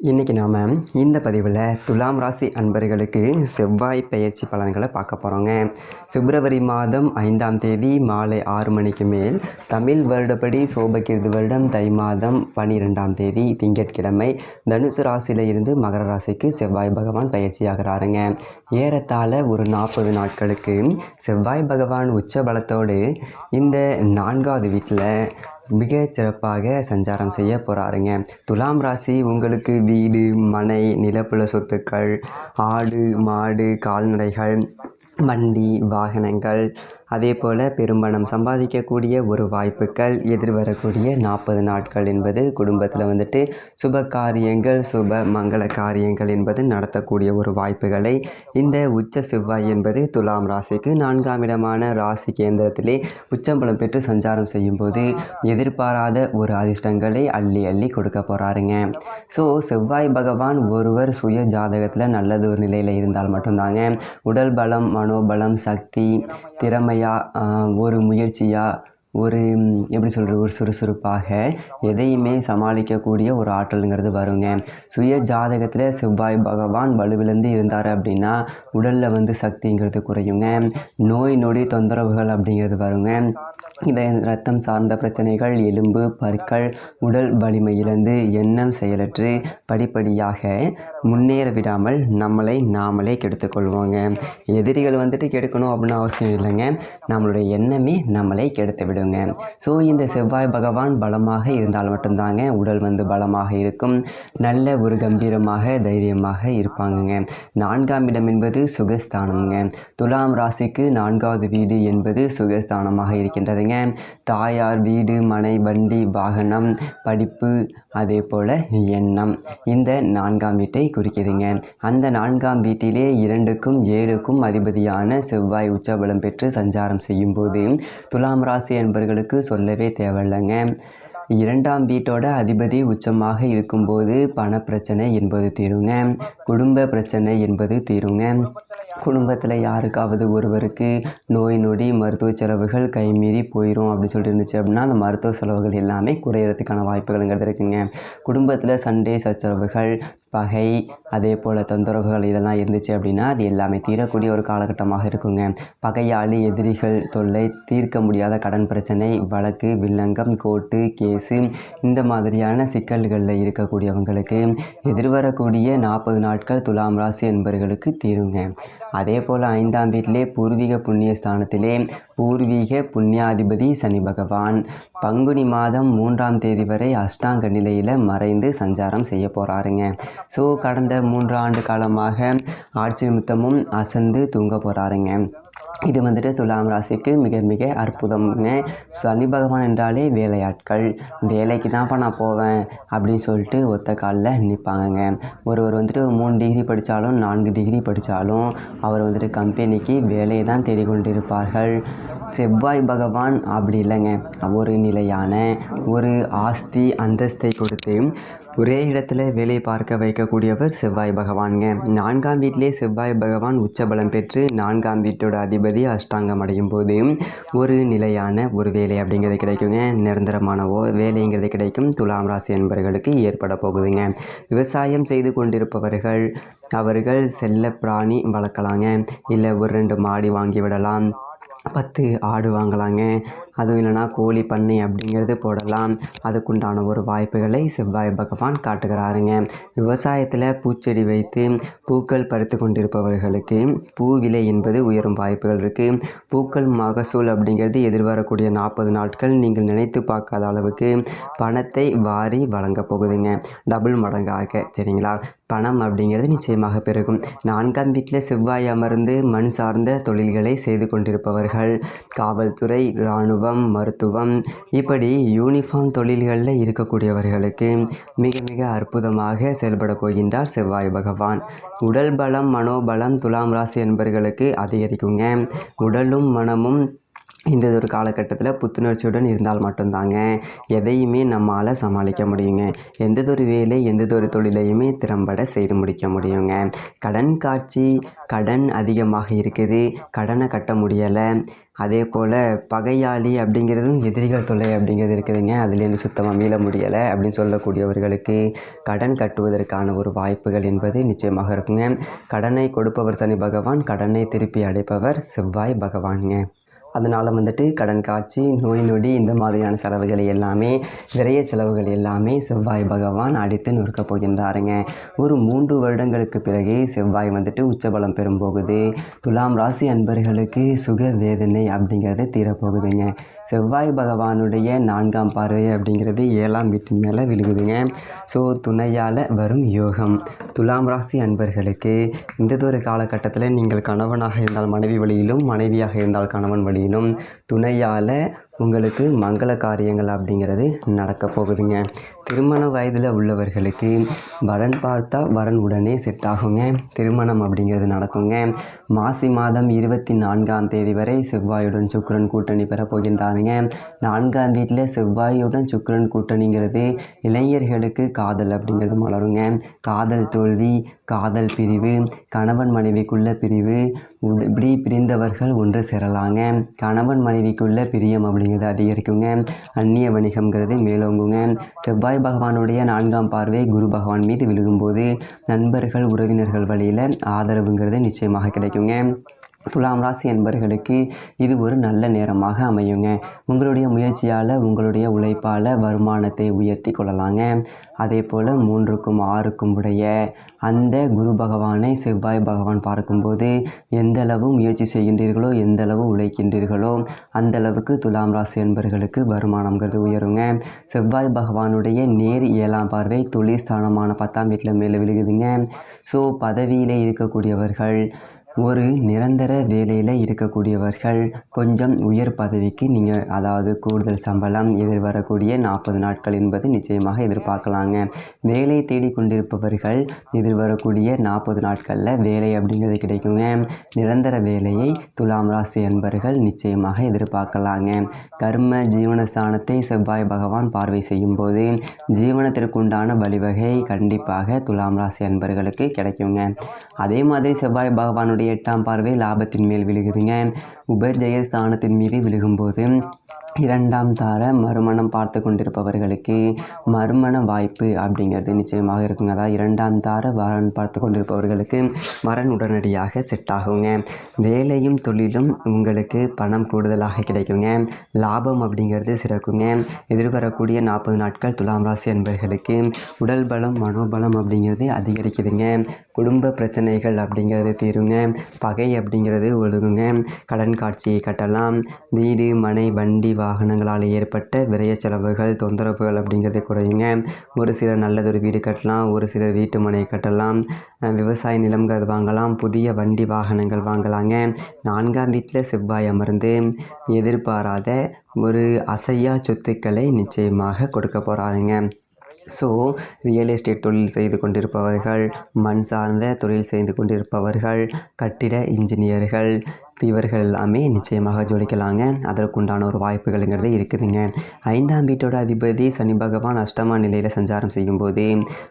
இன்றைக்கி நாம் இந்த பதிவில் துலாம் ராசி அன்பர்களுக்கு செவ்வாய் பயிற்சி பலன்களை பார்க்க போகிறோங்க பிப்ரவரி மாதம் ஐந்தாம் தேதி மாலை ஆறு மணிக்கு மேல் தமிழ் வருடப்படி சோபகிருது வருடம் தை மாதம் பனிரெண்டாம் தேதி திங்கட்கிழமை தனுசு ராசியில் இருந்து மகர ராசிக்கு செவ்வாய் பகவான் பயிற்சியாகிறாருங்க ஏறத்தாழ ஒரு நாற்பது நாட்களுக்கு செவ்வாய் பகவான் உச்ச பலத்தோடு இந்த நான்காவது வீட்டில் மிக சிறப்பாக சஞ்சாரம் செய்ய போகிறாருங்க துலாம் ராசி உங்களுக்கு வீடு மனை நிலப்புல சொத்துக்கள் ஆடு மாடு கால்நடைகள் வண்டி வாகனங்கள் அதே போல் பெரும்பணம் சம்பாதிக்கக்கூடிய ஒரு வாய்ப்புகள் எதிர்வரக்கூடிய நாற்பது நாட்கள் என்பது குடும்பத்தில் வந்துட்டு சுப காரியங்கள் சுப மங்கள காரியங்கள் என்பது நடத்தக்கூடிய ஒரு வாய்ப்புகளை இந்த உச்ச செவ்வாய் என்பது துலாம் ராசிக்கு நான்காம் இடமான ராசி கேந்திரத்திலே உச்சம்பலம் பெற்று சஞ்சாரம் செய்யும்போது எதிர்பாராத ஒரு அதிர்ஷ்டங்களை அள்ளி அள்ளி கொடுக்க போகிறாருங்க ஸோ செவ்வாய் பகவான் ஒருவர் சுய ஜாதகத்தில் நல்லது ஒரு நிலையில் இருந்தால் மட்டும்தாங்க. உடல் பலம் மனோபலம் சக்தி திறமை வேலையாக ஒரு முயற்சியாக ஒரு எப்படி சொல்கிறது ஒரு சுறுசுறுப்பாக எதையுமே சமாளிக்கக்கூடிய ஒரு ஆற்றலுங்கிறது வருங்க. சுய ஜாதகத்தில் செவ்வாய் பகவான் வலுவிழந்து இருந்தார் அப்படின்னா உடலில் வந்து சக்திங்கிறது குறையுங்க. நோய் நொடி தொந்தரவுகள் அப்படிங்கிறது வருங்க. இதை ரத்தம் சார்ந்த பிரச்சனைகள் எலும்பு பற்கள் உடல் வலிமை இழந்து எண்ணம் செயலற்று படிப்படியாக முன்னேற விடாமல் நம்மளை நாமளே கெடுத்துக்கொள்வோங்க. எதிரிகள் வந்துட்டு கெடுக்கணும் அப்படின்னு அவசியம் இல்லைங்க. நம்மளுடைய எண்ணமே நம்மளை கெடுத்து விடுங்க ஸோ இந்த செவ்வாய் பகவான் பலமாக இருந்தால் மட்டும்தாங்க உடல் வந்து பலமாக இருக்கும். நல்ல ஒரு கம்பீரமாக தைரியமாக இருப்பாங்கங்க. நான்காம் இடம் என்பது சுகஸ்தானம்ங்க. துலாம் ராசிக்கு நான்காவது வீடு என்பது சுகஸ்தானமாக இருக்கின்றதுங்க. தாயார் வீடு மனை வண்டி வாகனம் படிப்பு அதே போல் எண்ணம். இந்த நான்காம் வீட்டை குறிக்குதுங்க. அந்த நான்காம் வீட்டிலே இரண்டுக்கும் ஏழுக்கும் அதிபதியான செவ்வாய் உச்சபலம் பெற்று சஞ்சாரம் செய்யும் போது துலாம் ராசி என்பவர்களுக்கு சொல்லவே தேவையில்லைங்க. இரண்டாம் வீட்டோட அதிபதி உச்சமாக இருக்கும்போது பணப்பிரச்சனை என்பது தீருங்க. குடும்ப பிரச்சனை என்பது தீருங்க. குடும்பத்தில் யாருக்காவது ஒருவருக்கு நோய் நொடி மருத்துவ செலவுகள் கைமீறி போயிடும் அப்படின்னு சொல்லிட்டு இருந்துச்சு அப்படின்னா அந்த மருத்துவ செலவுகள் எல்லாமே குறையிறதுக்கான வாய்ப்புகள்ங்கிறது இருக்குங்க. குடும்பத்தில் சண்டே சச்சரவுகள் பகை அதே போல் தொந்தரவுகள் இதெல்லாம் இருந்துச்சு அப்படின்னா அது எல்லாமே தீரக்கூடிய ஒரு காலகட்டமாக இருக்குங்க. பகையாளி எதிரிகள் தொல்லை தீர்க்க முடியாத கடன் பிரச்சனை வழக்கு வில்லங்கம் கோர்ட்டு கேஸு இந்த மாதிரியான சிக்கல்களில் இருக்கக்கூடியவங்களுக்கு எதிர்வரக்கூடிய நாற்பது நாட்கள் துலாம் ராசி என்பவர்களுக்கு தீருங்க. அதே போல் ஐந்தாம் வீட்டிலே பூர்வீக புண்ணிய ஸ்தானத்திலே பூர்வீக புண்ணியாதிபதி சனி பகவான். பங்குனி மாதம் மூன்றாம் தேதி வரை அஷ்டாங்க நிலையில் மறைந்து சஞ்சாரம் செய்ய போகிறாருங்க ஸோ கடந்த மூன்று ஆண்டு காலமாக ஆட்சி நிமித்தமும் அசந்து தூங்க போகிறாருங்க இது வந்துட்டு துலாம் ராசிக்கு மிக மிக அற்புதம்ங்க சனி பகவான் என்றாலே வேலையாட்கள். வேலைக்கு தான்ப்பா நான் போவேன் அப்படின்னு சொல்லிட்டு ஒத்த காலில் நிற்பாங்கங்க ஒருவர் வந்துட்டு ஒரு மூணு டிகிரி படித்தாலும் நான்கு டிகிரி படித்தாலும் அவர் வந்துட்டு கம்பெனிக்கு வேலையை தான் தேடிக்கொண்டிருப்பார்கள். செவ்வாய் பகவான் அப்படி இல்லைங்க. ஒரு நிலையான ஒரு ஆஸ்தி அந்தஸ்தை கொடுத்து ஒரே இடத்துல வேலையை பார்க்க வைக்கக்கூடியவர் செவ்வாய் பகவானுங்க. நான்காம் வீட்டிலே செவ்வாய் பகவான் உச்சபலம் பெற்று நான்காம் வீட்டோட அதிபதி அஷ்டாங்கம் அடையும் போது ஒரு நிலையான ஒரு வேலை அப்படிங்கிறது கிடைக்குங்க. நிரந்தரமான வேலைங்கிறது கிடைக்கும். துலாம் ராசி என்பவர்களுக்கு ஏற்பட போகுதுங்க. விவசாயம் செய்து கொண்டிருப்பவர்கள் அவர்கள் செல்ல பிராணி வளர்க்கலாங்க. இல்லை ஒரு ரெண்டு மாடி வாங்கி விடலாம். பத்து ஆடு வாங்கலாங்க. அதுவும் இல்லைன்னா கோழி பண்ணை அப்படிங்கிறது போடலாம். அதுக்குண்டான ஒரு வாய்ப்புகளை செவ்வாய் பகவான் காட்டுகிறாருங்க. விவசாயத்தில் பூச்செடி வைத்து பூக்கள் பறித்து கொண்டிருப்பவர்களுக்கு பூ விலை என்பது உயரும் வாய்ப்புகள் இருக்குது பூக்கள் மகசூல் அப்படிங்கிறது எதிர்வரக்கூடிய நாற்பது நாட்கள் நீங்கள் நினைத்து பார்க்காத அளவுக்கு பணத்தை வாரி வழங்க போகுதுங்க. டபுள் மடங்காக சரிங்களா? பணம் அப்படிங்கிறது நிச்சயமாக பெருகும். நான்காம் வீட்டில் செவ்வாய் அமர்ந்து மண் சார்ந்த தொழில்களை செய்து கொண்டிருப்பவர்கள். காவல்துறை இராணுவம் மருத்துவம் இப்படி யூனிஃபார்ம் தொழில்களில் இருக்கக்கூடியவர்களுக்கு மிக மிக அற்புதமாக செயல்பட போகின்றார் செவ்வாய் பகவான். உடல் பலம் மனோபலம் துலாம் ராசி என்பவர்களுக்கு அதிகரிக்குங்க. உடலும் மனமும் இந்த ஒரு காலகட்டத்தில் புத்துணர்ச்சியுடன் இருந்தால் மட்டும்தாங்க. எதையுமே நம்மால் சமாளிக்க முடியுங்க. எந்ததொரு வேலை எந்ததொரு தொழிலையுமே திறம்பட செய்து முடிக்க முடியுங்க. கடன் காட்சி கடன் அதிகமாக இருக்குது. கடனை கட்ட முடியலை. அதே போல் பகையாளி அப்படிங்கிறதும் எதிரிகள் தொல்லை அப்படிங்கிறது இருக்குதுங்க. அதுலேருந்து சுத்தமாக மீள முடியலை அப்படின்னு சொல்லக்கூடியவர்களுக்கு கடன் கட்டுவதற்கான ஒரு வாய்ப்புகள் என்பது நிச்சயமாக இருக்குங்க. கடனை கொடுப்பவர் சனி பகவான் கடனை திருப்பி அடைப்பவர் செவ்வாய் பகவானுங்க. அதனால் வந்துட்டு கடன் காட்சி நோய் நொடி இந்த மாதிரியான செலவுகள் எல்லாமே விரைய செலவுகள் எல்லாமே செவ்வாய் பகவான் அடித்து நொறுக்கப் போகின்றாருங்க. ஒரு மூன்று வருடங்களுக்கு பிறகு செவ்வாய் வந்துட்டு உச்சபலம் பெறும் போகுது. துலாம் ராசி அன்பர்களுக்கு சுக வேதனை அப்படிங்கிறது தீரப்போகுதுங்க. செவ்வாய் பகவானுடைய நான்காம் பார்வை அப்படிங்கிறது ஏழாம் வீட்டின் மேலே விழுகுதுங்க. ஸோ துணையால் வரும் யோகம். துலாம் ராசி அன்பர்களுக்கு இந்ததொரு காலகட்டத்தில் நீங்கள் கணவனாக இருந்தால் மனைவி வழியிலும் மனைவியாக இருந்தால் கணவன் வழியிலும் துணையால் உங்களுக்கு மங்கள காரியங்கள் அப்படிங்கிறது நடக்க போகுதுங்க. திருமண வயதில் உள்ளவர்களுக்கு வரன் பார்த்தா வரன் உடனே செட் ஆகுங்க. திருமணம் அப்படிங்கிறது நடக்குங்க. மாசி மாதம் இருபத்தி நான்காம் தேதி வரை செவ்வாயுடன் சுக்கிரன் கூட்டணி பெறப்போகின்றாருங்க நான்காம் வீட்டில் செவ்வாயுடன் சுக்கிரன் கூட்டணிங்கிறது இளைஞர்களுக்கு காதல் அப்படிங்கிறது மலருங்க. காதல் தோல்வி காதல் பிரிவு கணவன் மனைவிக்குள்ள பிரிவு இப்படி பிரிந்தவர்கள் ஒன்று சேரலாங்க. கணவன் மனைவிக்குள்ள பிரியம் அப்படிங்கிறது அதிகரிக்குங்க. அந்நிய வணிகம்ங்கிறது மேலோங்குங்க. செவ்வாய் பகவானுடைய நான்காம் பார்வை குரு பகவான் மீது விழுகும்போது நண்பர்கள் உறவினர்கள் வழியில் ஆதரவுங்கிறது நிச்சயமாக கிடைக்குங்க. துலாம் ராசி என்பர்களுக்கு இது ஒரு நல்ல நேரமாக அமையுங்க. உங்களுடைய முயற்சியால் உங்களுடைய உழைப்பால் வருமானத்தை உயர்த்தி கொள்ளலாங்க. அதே போல் மூன்றுக்கும் ஆறுக்கும் உடைய அந்த குரு பகவானை செவ்வாய் பகவான் பார்க்கும்போது எந்த அளவு முயற்சி செய்கின்றீர்களோ எந்த அளவு உழைக்கின்றீர்களோ அந்த அளவுக்கு துலாம் ராசி என்பர்களுக்கு வருமானம்ங்கிறது உயருங்க. செவ்வாய் பகவானுடைய நேர் ஏழாம் பார்வை தொழில் ஸ்தானமான பத்தாம் வீட்டில் மேலே விழுகுதுங்க. ஸோ பதவியிலே இருக்கக்கூடியவர்கள் ஒரு நிரந்தர வேலையில் இருக்கக்கூடியவர்கள் கொஞ்சம் உயர் பதவிக்கு நீங்கள் அதாவது கூடுதல் சம்பளம் எதிர்வரக்கூடிய நாற்பது நாட்கள் என்பது நிச்சயமாக எதிர்பார்க்கலாங்க. வேலை தேடிக்கொண்டிருப்பவர்கள் எதிர்வரக்கூடிய நாற்பது நாட்களில் வேலை அப்படிங்கிறது கிடைக்குங்க. நிரந்தர வேலையை துலாம் ராசி அன்பர்கள் நிச்சயமாக எதிர்பார்க்கலாங்க. கர்ம ஜீவனஸ்தானத்தை செவ்வாய் பகவான் பார்வை செய்யும் போது ஜீவனத்திற்குண்டான வழிவகை கண்டிப்பாக துலாம் ராசி அன்பர்களுக்கு கிடைக்குங்க. அதே மாதிரி செவ்வாய் பகவானுடைய எட்டாம் பார்வை லாபத்தின் மேல் விழுகுதுங்க. உபஜய ஸ்தானத்தின் மீது விழுகும்போது இரண்டாம் தார மறுமணம் பார்த்து கொண்டிருப்பவர்களுக்கு மறுமண வாய்ப்பு அப்படிங்கிறது நிச்சயமாக இருக்குங்க. அதாவது இரண்டாம் தார வரன் பார்த்து கொண்டிருப்பவர்களுக்கு வரன் உடனடியாக செட் ஆகுங்க. வேலையும் தொழிலும் உங்களுக்கு பணம் கூடுதலாக கிடைக்குங்க. லாபம் அப்படிங்கிறது சிறக்குங்க. எதிர்வரக்கூடிய நாற்பது நாட்கள் துலாம் ராசி என்பவர்களுக்கு உடல் பலம் மனோபலம் அப்படிங்கிறது அதிகரிக்குதுங்க. குடும்ப பிரச்சனைகள் அப்படிங்கிறது தீருங்க. பகை அப்படிங்கிறது ஒழுகுங்க கடன் காட்சியை கட்டலாம். வீடு மனை வண்டி வாகனங்களால் ஏற்பட்ட விரைய செலவுகள் தொந்தரவுகள் அப்படிங்கிறது குறையுங்க. ஒரு சிலர் நல்லதொரு வீடு கட்டலாம். ஒரு சிலர் வீட்டு மனை கட்டலாம். விவசாய நிலம்கள் வாங்கலாம். புதிய வண்டி வாகனங்கள் வாங்கலாங்க. நான்காம் வீட்டில் செவ்வாய் அமர்ந்து எதிர்பாராத ஒரு அசையா சொத்துக்களை நிச்சயமாக கொடுக்க போகிறாருங்க ஸோ ரியல் எஸ்டேட் தொழில் செய்து கொண்டிருப்பவர்கள் மண் சார்ந்த தொழில் செய்து கொண்டிருப்பவர்கள் கட்டிட இன்ஜினியர்கள் இவர்கள் எல்லாமே நிச்சயமாக ஜொலிக்கலாங்க அதற்குண்டான ஒரு வாய்ப்புகள்ங்கிறது இருக்குதுங்க. ஐந்தாம் வீட்டோட அதிபதி சனி பகவான் அஷ்டமா நிலையில் சஞ்சாரம் செய்யும்போது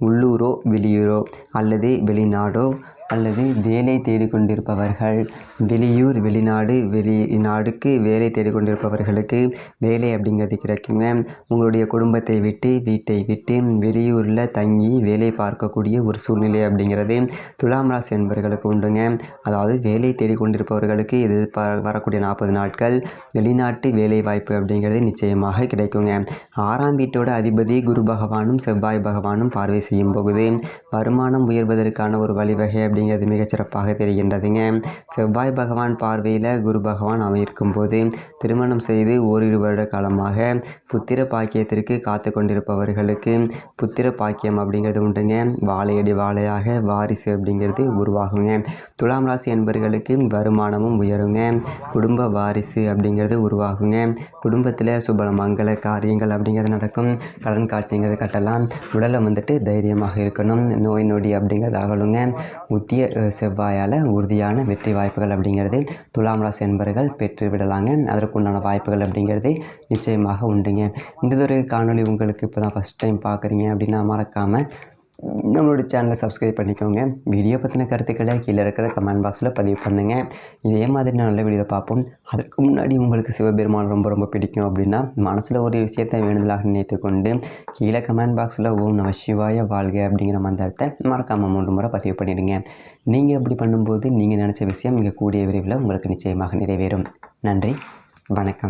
உள்ளூரோ வெளியூரோ அல்லது வெளிநாடோ அல்லது வேலை தேடிக்கொண்டிருப்பவர்கள் வெளியூர் வெளிநாடு வெளிநாடுக்கு வேலை தேடிக்கொண்டிருப்பவர்களுக்கு வேலை அப்படிங்கிறது கிடைக்குங்க. உங்களுடைய குடும்பத்தை விட்டு வீட்டை விட்டு வெளியூரில் தங்கி வேலை பார்க்கக்கூடிய ஒரு சூழ்நிலை அப்படிங்கிறது துலாம் ராசி என்பவர்களுக்கு உண்டுங்க. அதாவது வேலை தேடிக்கொண்டிருப்பவர்களுக்கு இது ப வரக்கூடிய நாற்பது நாட்கள் வெளிநாட்டு வேலை வாய்ப்பு அப்படிங்கிறது நிச்சயமாக கிடைக்குங்க. ஆறாம் வீட்டோட அதிபதி குரு பகவானும் செவ்வாய் பகவானும் பார்வை செய்யும் போகுது. வருமானம் உயர்வதற்கான ஒரு வழிவகை அப்படிங்கிறது மிகச்சிறப்பாக தெரிகின்றதுங்க. செவ்வாய் பகவான் பார்வையில் குரு பகவான் அமையிருக்கும் போது திருமணம் செய்து ஓரிரு வருட காலமாக புத்திர பாக்கியத்திற்கு காத்து கொண்டிருப்பவர்களுக்கு புத்திர பாக்கியம் அப்படிங்கிறது உண்டுங்க. வாழையடி வாழையாக வாரிசு அப்படிங்கிறது உருவாகுங்க. துலாம் ராசி என்பர்களுக்கு வருமானமும் உயருங்க. குடும்ப வாரிசு அப்படிங்கிறது உருவாகுங்க. குடும்பத்தில் சுபல மங்கள காரியங்கள் அப்படிங்கிறது நடக்கும். கடன் காட்சிங்கிறது கட்டலாம். உடலை வந்துட்டு தைரியமாக இருக்கணும். நோய் நொடி அப்படிங்கிறது அகலுங்க. புத்திய செவ்வாயால் உறுதியான வெற்றி வாய்ப்புகள் அப்படிங்கிறது துலாம் ராசி என்பர்கள் பெற்று விடலாங்க. அதற்குண்டான வாய்ப்புகள் அப்படிங்கிறது நிச்சயமாக உண்டுங்க. இந்த ஒரு காணொளி உங்களுக்கு இப்போ தான் ஃபஸ்ட் டைம் பார்க்குறீங்க அப்படின்னா மறக்காமல் நம்மளோட சேனலை சப்ஸ்கிரைப் பண்ணிக்கோங்க. வீடியோ பற்றின கருத்துக்களை கீழே இருக்கிற கமெண்ட் பாக்ஸில் பதிவு பண்ணுங்கள் இதே மாதிரி நல்ல வீடியோ பார்ப்போம். அதற்கு முன்னாடி உங்களுக்கு சிவபெருமான் ரொம்ப ரொம்ப பிடிக்கும் அப்படின்னா மனசில் ஒரு விஷயத்தை வேண்டுதலாக நினைத்து கொண்டு கீழே கமெண்ட் பாக்ஸில் ஓம் நம சிவாய வாழ்க அப்படிங்கிற மந்திரத்தை மறக்காமல் மூன்று முறை பதிவு பண்ணிடுங்க. நீங்கள் அப்படி பண்ணும்போது நீங்கள் நினச்ச விஷயம் மிக கூடிய விரைவில் உங்களுக்கு நிச்சயமாக நிறைவேறும். நன்றி. வணக்கம்.